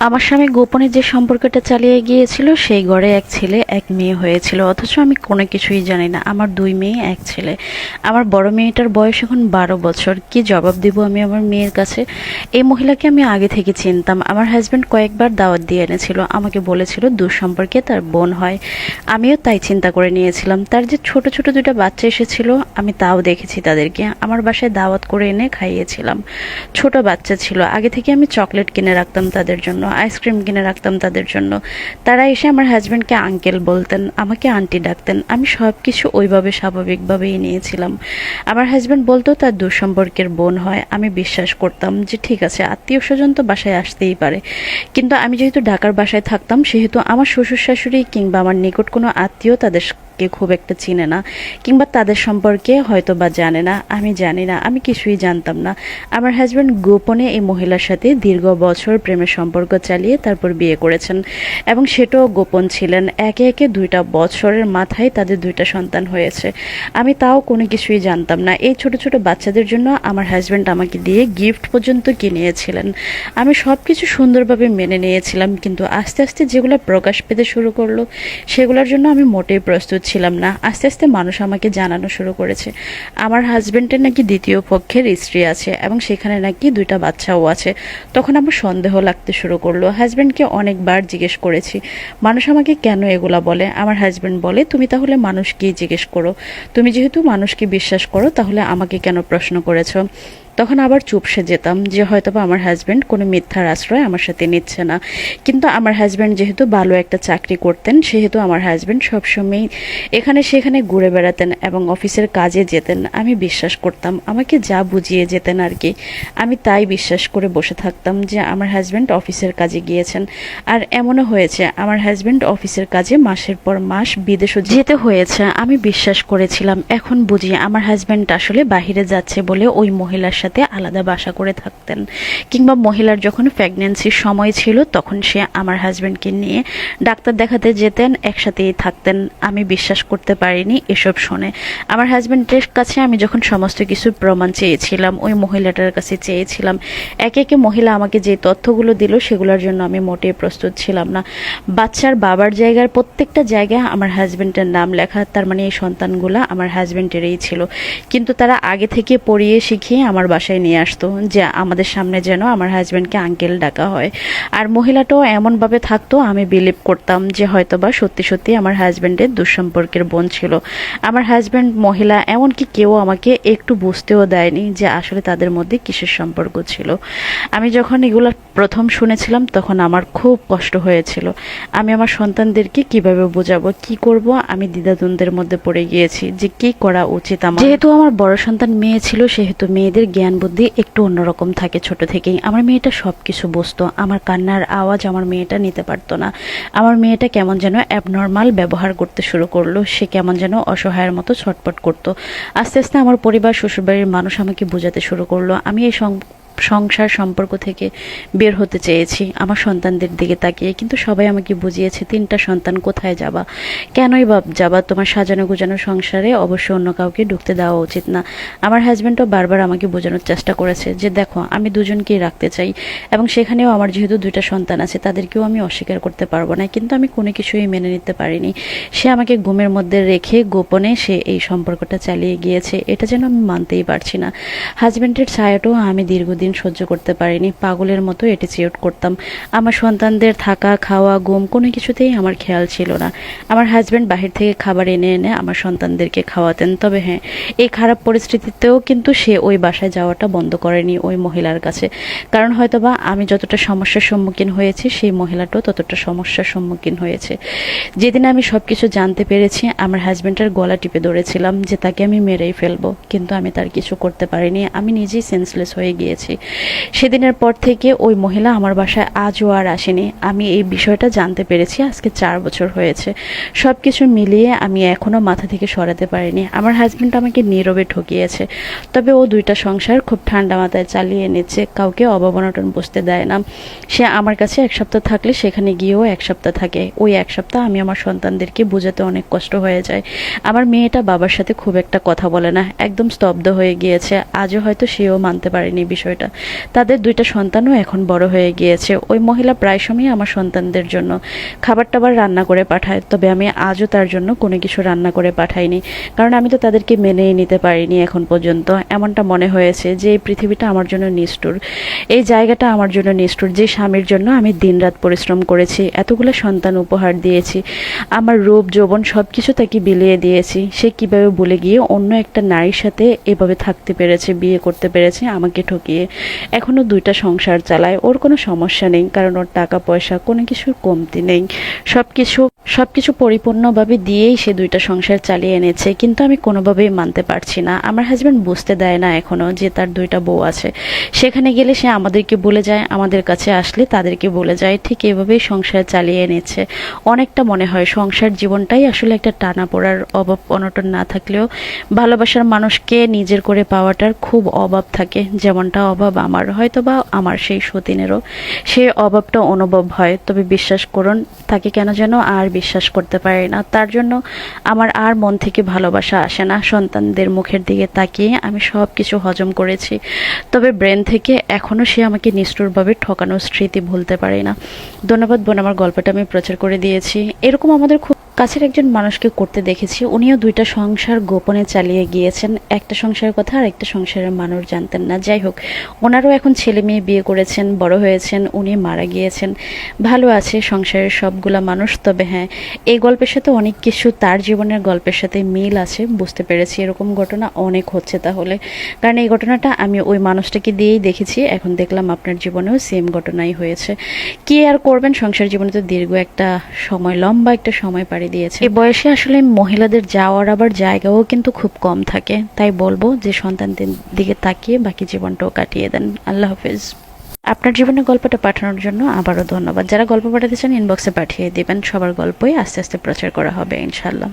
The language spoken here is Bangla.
আমার স্বামী গোপনে যে সম্পর্কটা চালিয়ে গিয়েছিল, সেই ঘরে এক ছেলে, এক মেয়ে হয়েছিল। অথচ আমি কোনো কিছুই জানি না। আমার দুই মেয়ে, এক ছেলে। আমার বড় মেয়েটার বয়স এখন বারো বছর। কি জবাব দিব আমি আমার মেয়ের কাছে? এই মহিলাকে আমি আগে থেকে চিনতাম। আমার হাজব্যান্ড কয়েকবার দাওয়াত দিয়ে এনেছিল। আমাকে বলেছিল, দূর সম্পর্কে তার বোন হয়। আমিও তাই চিন্তা করে নিয়েছিলাম। তার যে ছোট ছোট দুটো বাচ্চা এসেছিল, আমি তাও দেখেছি তাদেরকে। আমার বাসায় দাওয়াত করে এনে খাইয়েছিলাম। ছোট বাচ্চা ছিল। আগে থেকে আমি চকলেট কিনে রাখতাম তাদের জন্য। আইসক্রিম কিনে রাখতাম তাদের জন্য। তারা এসে আমার হাজব্যান্ডকে আঙ্কেল বলতেন, আমাকে আন্টি ডাকতেন। আমি সব কিছু ওইভাবে স্বাভাবিকভাবেই নিয়েছিলাম। আমার হাজব্যান্ড বলতো, তার দুঃসম্পর্কের বোন হয়। আমি বিশ্বাস করতাম যে, ঠিক আছে, আত্মীয় স্বজন তো বাসায় আসতেই পারে। কিন্তু আমি যেহেতু ঢাকার বাসায় থাকতাম, সেহেতু আমার শ্বশুর শাশুড়ি কিংবা আমার নিকট কোনো আত্মীয় তাদের খুব একটা চিনে না, কিংবা তাদের সম্পর্কে হয়তো বা জানে না। আমি জানি না, আমি কিছুই জানতাম না। আমার হাজব্যান্ড গোপনে এই মহিলার সাথে দীর্ঘ বছর প্রেমের সম্পর্ক চালিয়ে তারপর বিয়ে করেছেন। এবং সেটাও গোপন ছিলেন। একে একে দুইটা বছরের মাথায় তাদের দুইটা সন্তান হয়েছে। আমি তাও কোনো কিছুই জানতাম না। এই ছোট ছোট বাচ্চাদের জন্য আমার হাজব্যান্ড আমাকে দিয়ে গিফট পর্যন্ত কিনিয়েছিলেন। আমি সব কিছু সুন্দরভাবে মেনে নিয়েছিলাম, কিন্তু আস্তে আস্তে যেগুলো প্রকাশ পেতে শুরু করল, সেগুলোর জন্য আমি মোটেই প্রস্তুত ছিলাম না। আস্তে আস্তে মানুষ আমাকে জানানো শুরু করেছে। আমার হাজব্যান্ডের নাকি দ্বিতীয় পক্ষের স্ত্রী আছে এবং সেখানে নাকি দুইটা বাচ্চাও আছে। তখন আমার সন্দেহ লাগতে শুরু করল। হাজব্যান্ডকে অনেকবার জিজ্ঞেস করেছি, মানুষ আমাকে কেন এগুলা বলে? আমার হাজব্যান্ড বলে, তুমি তাহলে মানুষকেই জিজ্ঞেস করো। তুমি যেহেতু মানুষকে বিশ্বাস করো, তাহলে আমাকে কেন প্রশ্ন করেছ? তখন আবার চুপসে যেতাম যে হয়তোবা আমার হাজব্যান্ড কোনো মিথ্যার আশ্রয় আমার সাথে নিচ্ছে না। কিন্তু আমার হাজব্যান্ড যেহেতু ভালো একটা চাকরি করতেন, সেহেতু আমার হাজব্যান্ড সবসময়ই এখানে সেখানে ঘুরে বেড়াতেন এবং অফিসের কাজে যেতেন। আমি বিশ্বাস করতাম, আমাকে যা বুঝিয়ে যেতেন আর কি আমি তাই বিশ্বাস করে বসে থাকতাম যে আমার হাজব্যান্ড অফিসের কাজে গিয়েছেন। আর এমনও হয়েছে, আমার হাজব্যান্ড অফিসের কাজে মাসের পর মাস বিদেশও যেতে হয়েছে, আমি বিশ্বাস করেছিলাম। এখন বুঝি আমার হাজব্যান্ড আসলে বাহিরে যাচ্ছে বলে ওই মহিলার সাথে আলাদা বাসা করে থাকতেন। কিংবা মহিলার যখন প্রেগনেন্সির সময় ছিল, তখন সে আমার হাজব্যান্ডকে নিয়ে ডাক্তার দেখাতে যেতেন, একসাথেই থাকতেন। আমি বিশ্বাস করতে পারিনি এসব শুনে। আমার হাজব্যান্ডের কাছে আমি যখন সমস্ত কিছু প্রমাণ চেয়েছিলাম, ওই মহিলাটার কাছে চেয়েছিলাম, একে একে মহিলা আমাকে যে তথ্যগুলো দিল, সেগুলোর জন্য আমি মোটেই প্রস্তুত ছিলাম না। বাচ্চার বাবার জায়গার প্রত্যেকটা জায়গায় আমার হাজব্যান্ডের নাম লেখা, তার মানে এই সন্তানগুলো আমার হাজব্যান্ডেরই ছিল। কিন্তু তারা আগে থেকে পড়িয়ে শিখিয়ে আমার বাসায় নিয়ে আসতো যে আমাদের সামনে যেন আমার হাজব্যান্ডকে আঙ্কেল ডাকা হয়। আর মহিলাটাও এমনভাবে থাকতো, আমি বিলিভ করতাম যে হয়তোবা সত্যি সত্যি আমার হাজব্যান্ডের দুঃসম্পর্কের বোন ছিল। আমার হাজব্যান্ড মহিলা, এমনকি কেউ আমাকে একটু বুঝতেও দেয়নি যে আসলে তাদের মধ্যে কিসের সম্পর্ক ছিল। আমি যখন এগুলো প্রথম শুনেছিলাম, তখন আমার খুব কষ্ট হয়েছিল। আমি আমার সন্তানদেরকে কীভাবে বোঝাবো, কি করব? আমি দ্বিধাদ্বন্দ্বের মধ্যে পড়ে গিয়েছি যে কি করা উচিত আমার। যেহেতু আমার বড় সন্তান মেয়ে ছিল, সেহেতু মেয়েদের জ্ঞান বুদ্ধি একটু অন্যরকম থাকে ছোট থেকেই। আমার মেয়েটা সব কিছু বুঝতো। আমার কান্নার আওয়াজ আমার মেয়েটা নিতে পারতো না। আমার মেয়েটা কেমন যেন অ্যাবনর্মাল ব্যবহার করতে শুরু করল। সে কেমন যেন অসহায়ের মতো ছটপট করতো। আস্তে আস্তে আমার পরিবার, শ্বশুরবাড়ির মানুষ আমাকে বোঝাতে শুরু করল। আমি এই সং- সংসার সম্পর্ক থেকে বের হতে চেয়েছি। আমার সন্তানদের দিকে তাকিয়ে। কিন্তু সবাই আমাকে বুঝিয়েছে, তিনটা সন্তান কোথায় যাবা? কেনই বা যাবা? তোমার সাজানো গুজানো সংসারে অবশ্যই অন্য কাউকে ঢুকতে দেওয়া উচিত না। আমার হাজব্যান্ডও বারবার আমাকে বোঝানোর চেষ্টা করেছে যে, দেখো, আমি দুজনকেই রাখতে চাই এবং সেখানেও আমার যেহেতু দুইটা সন্তান আছে, তাদেরকেও আমি অস্বীকার করতে পারব না। কিন্তু আমি কোনো কিছুই মেনে নিতে পারিনি। সে আমাকে ঘুমের মধ্যে রেখে গোপনে সে এই সম্পর্কটা চালিয়ে গিয়েছে। এটা যেন আমি মানতেই পারছি না। হাজব্যান্ডের ছায়াটাও আমি দীর্ঘদিন সহ্য করতে পারিনি। পাগলের মতো এটিচিউট করতাম। আমার সন্তানদের থাকা, খাওয়া, ঘুম কোনো কিছুতেই আমার খেয়াল ছিল না। আমার হাজব্যান্ড বাহির থেকে খাবার এনে এনে আমার সন্তানদেরকে খাওয়াতেন। তবে হ্যাঁ এই খারাপ পরিস্থিতিতেও কিন্তু সে ওই বাসায় যাওয়াটা বন্ধ করেনি ওই মহিলার কাছে। কারণ হয়তোবা আমি যতটা সমস্যার সম্মুখীন হয়েছি, সেই মহিলাটাও ততটা সমস্যার সম্মুখীন হয়েছে। যেদিন আমি সব কিছু জানতে পেরেছি, আমার হাজব্যান্ডের গলা টিপে ধরেছিলাম যে তাকে আমি মেরেই ফেলব। কিন্তু আমি তার কিছু করতে পারিনি। আমি নিজেই সেন্সলেস হয়ে গিয়েছি। সেদিনের পর থেকে ওই মহিলা আমার বাসায় আজও আর আসেনি। আমি এই বিষয়টা জানতে পেরেছি, আজকে চার বছর হয়েছে। সব কিছু মিলিয়ে আমি এখনও মাথা থেকে সরাতে পারিনি। আমার হাজব্যান্ড আমাকে নীরবে ঠকিয়েছে। তবে ও দুইটা সংসার খুব ঠান্ডা মাথায় চালিয়ে নিচ্ছে, কাউকে অবমানটন বসতে দেয় না। সে আমার কাছে এক সপ্তাহ থাকলে সেখানে গিয়েও এক সপ্তাহ থাকে। ওই এক সপ্তাহ আমি আমার সন্তানদেরকে বোঝাতে অনেক কষ্ট হয়ে যায়। আমার মেয়েটা বাবার সাথে খুব একটা কথা বলে না, একদম স্তব্ধ হয়ে গিয়েছে। আজও হয়তো সেও মানতে পারেনি বিষয়টা। তাদের দুইটা সন্তানও এখন বড় হয়ে গিয়েছে। ওই মহিলা প্রায় সময়ই আমার সন্তানদের জন্য খাবার টাবার রান্না করে পাঠায়, তবে আমি আজও তার জন্য কোনো কিছু রান্না করে পাঠাইনি, কারণ আমি তো তাদেরকে মেনেই নিতে পারিনি এখন পর্যন্ত। এমনটা মনে হয়েছে যে এই পৃথিবীটা আমার জন্য নিষ্ঠুর। এই জায়গাটা আমার জন্য নিষ্ঠুর, যে স্বামীর জন্য আমি দিনরাত পরিশ্রম করেছি, এতগুলো সন্তান উপহার দিয়েছি, আমার রূপ, যৌবন সব কিছু তাকে বিলিয়ে দিয়েছি। সে কীভাবে বলে গিয়ে অন্য একটা নারীর সাথে এভাবে থাকতে পেরেছে, বিয়ে করতে পেরেছে, আমাকে ঠকিয়ে। এখনও দুইটা সংসার চালায়, ওর কোনো সমস্যা নেই, কারণ ওর টাকা পয়সা কোনো কিছুর কমতি নেই। সব কিছু সব কিছু পরিপূর্ণভাবে দিয়েই সে দুইটা সংসার চালিয়ে এনেছে, কিন্তু আমি কোনোভাবেই মানতে পারছি না। আমার হাজব্যান্ড বুঝতে দেয় না এখনও যে তার দুইটা বউ আছে। সেখানে গেলে সে আমাদেরকে বলে যায়, আমাদের কাছে আসলে তাদেরকে বলে যায়, ঠিক এভাবেই সংসার চালিয়ে এনেছে। অনেকটা মনে হয় সংসার জীবনটাই আসলে একটা টানা পড়ার অভাব অনটন না থাকলেও ভালোবাসার মানুষকে নিজের করে পাওয়াটার খুব অভাব থাকে। যেমনটা অভাব আমার হয়তো বা আমার সেই সতীনেরও। সে অভাবটা অনুভব হয়। তবে বিশ্বাস করুন, তাকে কেন যেন আর বিশ্বাস করতে পারি না। তার জন্য আমার আর মন থেকে ভালোবাসা আসে না। সন্তানদের মুখের দিকে তাকিয়ে আমি সব কিছু হজম করেছি। তবে ব্রেন থেকে এখনও সে আমাকে নিষ্ঠুরভাবে ঠকানোর স্মৃতি ভুলতে পারে না। ধন্যবাদ বোন, আমার গল্পটা আমি প্রচার করে দিয়েছি। এরকম আমাদের খুব কাছের একজন মানুষকে করতে দেখেছি, উনিও দুইটা সংসার গোপনে চালিয়ে গিয়েছেন। একটা সংসারের কথা আর একটা সংসারের মানুষ জানতেন না। যাই হোক, ওনারও এখন ছেলে মেয়ে বিয়ে করেছেন, বড় হয়েছেন, উনি মারা গিয়েছেন। ভালো আছে সংসারের সবগুলা মানুষ, তবে হ্যাঁ এই গল্পের সাথে অনেক কিছু তার জীবনের গল্পের সাথে মিল আছে, বুঝতে পেরেছি। এরকম ঘটনা অনেক হচ্ছে তাহলে। কারণ এই ঘটনাটা আমি ওই মানুষটাকে দিয়েই দেখেছি, এখন দেখলাম আপনার জীবনেও সেম ঘটনাই হয়েছে। কি আর করবেন? সংসার জীবনে তো দীর্ঘ একটা সময়, লম্বা একটা সময় পাড়ি দিয়েছে। এই বয়সে আসলে মহিলাদের যাওয়ার আবার জায়গাও কিন্তু খুব কম থাকে। তাই বলব যে সন্তানদের দিকে তাকিয়ে বাকি জীবনটাও কাটিয়ে দেন। আল্লাহ হাফেজ। আপনার জীবনের গল্পটা পাঠানোর জন্য আবারও ধন্যবাদ। যারা গল্প পাঠাতে চান ইনবক্সে পাঠিয়ে দেবেন। সবার গল্পই আস্তে আস্তে প্রচার করা হবে ইনশাল্লাহ